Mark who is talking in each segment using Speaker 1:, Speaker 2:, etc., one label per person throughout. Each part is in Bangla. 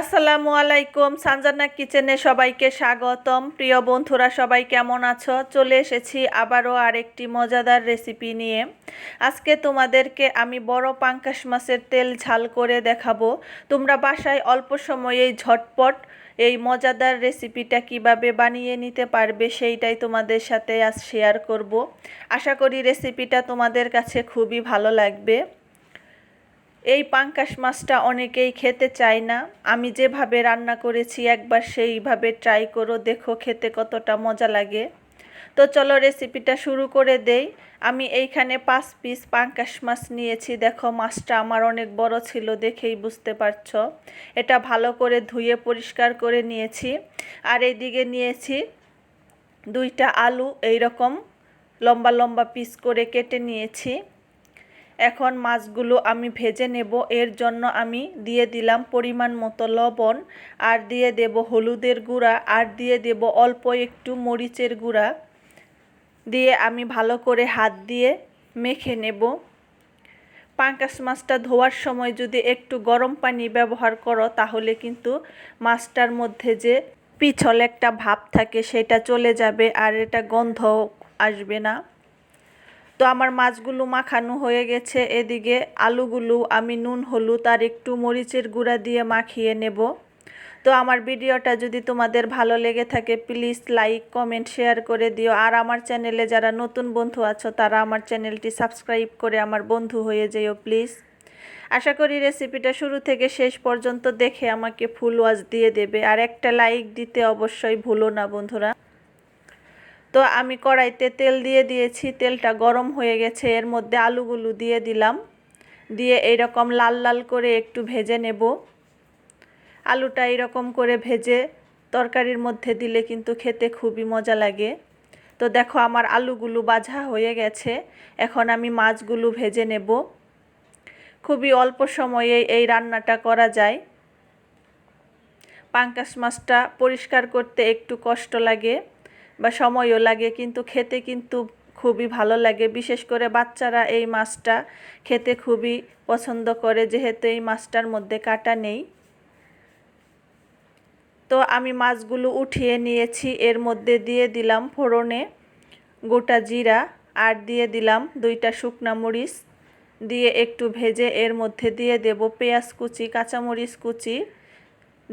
Speaker 1: আসসালামু আলাইকুম সানজানা কিচেনে সবাইকে স্বাগতম। প্রিয় বন্ধুরা, সবাই কেমন আছো? চলে এসেছি আবারও আরেকটি মজাদার রেসিপি নিয়ে। আজকে তোমাদেরকে আমি বড় পাঙ্কাশ মাছের তেল ঝাল করে দেখাবো। তোমরা বাসায় অল্প সময়েই ঝটপট এই মজাদার রেসিপিটা কীভাবে বানিয়ে নিতে পারবে সেইটাই তোমাদের সাথে আজ শেয়ার করব। আশা করি রেসিপিটা তোমাদের কাছে খুবই ভালো লাগবে। এই পাঙ্কাশ মাছটা অনেকেই খেতে চায় না। আমি যেভাবে রান্না করেছি একবার সেইভাবে ট্রাই করো, দেখো খেতে কতটা মজা লাগে। তো চলো রেসিপিটা শুরু করে দেই। আমি এইখানে পাঁচ পিস পাঙ্কাশ মাছ নিয়েছি। দেখো মাছটা আমার অনেক বড় ছিল দেখেই বুঝতে পারছ। এটা ভালো করে ধুয়ে পরিষ্কার করে নিয়েছি। আর এইদিকে নিয়েছি দুইটা আলু এই রকম লম্বা লম্বা পিস করে কেটে নিয়েছি। এখন মাছগুলো আমি ভেজে নেব। এর জন্য আমি দিয়ে দিলাম পরিমাণ মতো লবণ, আর দিয়ে দেব হলুদের গুঁড়া, আর দিয়ে দেব অল্প একটু মরিচের গুঁড়া। দিয়ে আমি ভালো করে হাত দিয়ে মেখে নেব। পাঙ্কাশ মাছটা ধোয়ার সময় যদি একটু গরম পানি ব্যবহার করো, তাহলে কিন্তু মাছটার মধ্যে যে পিছল একটা ভাব থাকে, সেটা চলে যাবে, আর এটা গন্ধ আসবে না। তো আমার মাছগুলো মাখানো হয়ে গেছে। এদিকে আলুগুলো আমি নুন, হলুদ আর একটু মরিচের গুঁড়া দিয়ে মাখিয়ে নেব। তো আমার ভিডিওটা যদি তোমাদের ভালো লেগে থাকে, প্লিজ লাইক, কমেন্ট, শেয়ার করে দিও। আর আমার চ্যানেলে যারা নতুন বন্ধু আছো, তারা আমার চ্যানেলটি সাবস্ক্রাইব করে আমার বন্ধু হয়ে যেও, প্লিজ। আশা করি রেসিপিটা শুরু থেকে শেষ পর্যন্ত দেখে আমাকে ফুল ওয়াজ দিয়ে দেবে। আর একটা লাইক দিতে অবশ্যই ভুলো না, বন্ধুরা। তো আমি কড়াইতে তেল দিয়ে দিয়েছি, তেলটা গরম হয়ে গেছে, এর মধ্যে আলুগুলো দিয়ে দিলাম। দিয়ে এইরকম লাল লাল করে একটু ভেজে নেব। আলুটা এইরকম করে ভেজে তরকারির মধ্যে দিলে কিন্তু খেতে খুবই মজা লাগে। তো দেখো আমার আলুগুলো বাজা হয়ে গেছে, এখন আমি মাছগুলো ভেজে নেব। খুবই অল্প সময়ে এই রান্নাটা করা যায়। পাঙ্কাশ মাছটা পরিষ্কার করতে একটু কষ্ট লাগে। বা সময়ও লাগে, কিন্তু খেতে কিন্তু খুবই ভালো লাগে। বিশেষ করে বাচ্চারা এই মাছটা খেতে খুবই পছন্দ করে, যেহেতু এই মাছটার মধ্যে কাটা নেই। তো আমি মাছগুলো উঠিয়ে নিয়েছি, এর মধ্যে দিয়ে দিলাম ফোড়নে গোটা জিরা আর দিয়ে দিলাম দুইটা শুকনা মরিচ। দিয়ে একটু ভেজে এর মধ্যে দিয়ে দেব পেঁয়াজ কুচি, কাঁচামরিচ কুচি।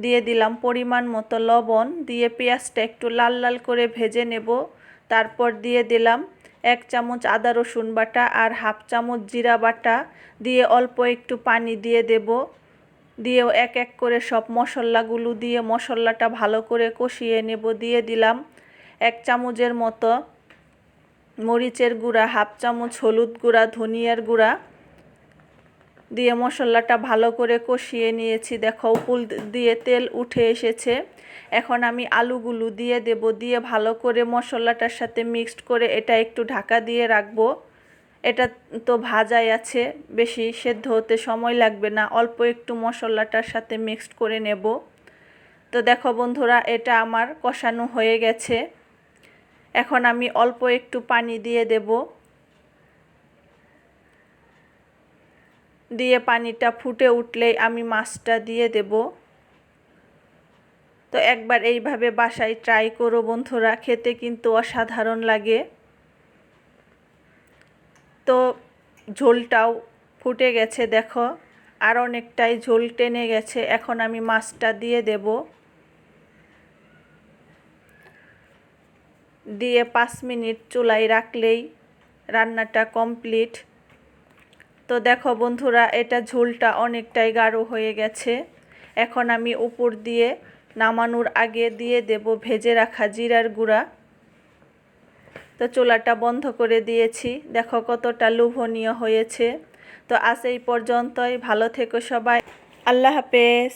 Speaker 1: দিয়ে দিলাম পরিমাণ মতো লবণ, দিয়ে পেঁয়াজটা একটু লাল লাল করে ভেজে নেব। তারপর দিয়ে দিলাম এক চামচ আদা রসুন বাটা আর হাফ চামচ জিরা বাটা। দিয়ে অল্প একটু পানি দিয়ে দেব। দিয়ে এক এক করে সব মশলাগুলো দিয়ে মশলাটা ভালো করে কষিয়ে নেব। দিয়ে দিলাম এক চামচের মতো মরিচের গুঁড়া, হাফ চামচ হলুদ গুঁড়া, ধনিয়ার গুঁড়া। দিয়ে মশলাটা ভালো করে কষিয়ে নিয়েছি। দেখো, উপুল দিয়ে তেল উঠে এসেছে। এখন আমি আলুগুলো দিয়ে দেব, দিয়ে ভালো করে মশলাটার সাথে মিক্সড করে এটা একটু ঢাকা দিয়ে রাখব। এটা তো ভাজাই আছে, বেশি সেদ্ধ হতে সময় লাগবে না, অল্প একটু মশলাটার সাথে মিক্সড করে নেব। তো দেখো বন্ধুরা, এটা আমার কষানো হয়ে গেছে। এখন আমি অল্প একটু পানি দিয়ে দেবো। দিয়ে পানিটা ফুটে উঠলেই আমি মাছটা দিয়ে দেব। তো একবার এইভাবে বাসায় ট্রাই করো বন্ধুরা, খেতে কিন্তু অসাধারণ লাগে। তো ঝোলটাও ফুটে গেছে দেখো, আর অনেকটাই ঝোল টেনে গেছে, এখন আমি মাছটা দিয়ে দেব। দিয়ে পাঁচ মিনিট চুলায় রাখলেই রান্নাটা কমপ্লিট। তো দেখো বন্ধুরা, এটা ঝোলটা অনেকটাই গাঢ় হয়ে গেছে। এখন আমি উপর দিয়ে নামানোর আগে দিয়ে দেব ভেজে রাখা জিরার গুঁড়া। তো চোলাটা বন্ধ করে দিয়েছি। দেখো কতটা লোভনীয় হয়েছে। তো আজ এই পর্যন্তই। ভালো থেকো সবাই। আল্লাহ হাফেজ।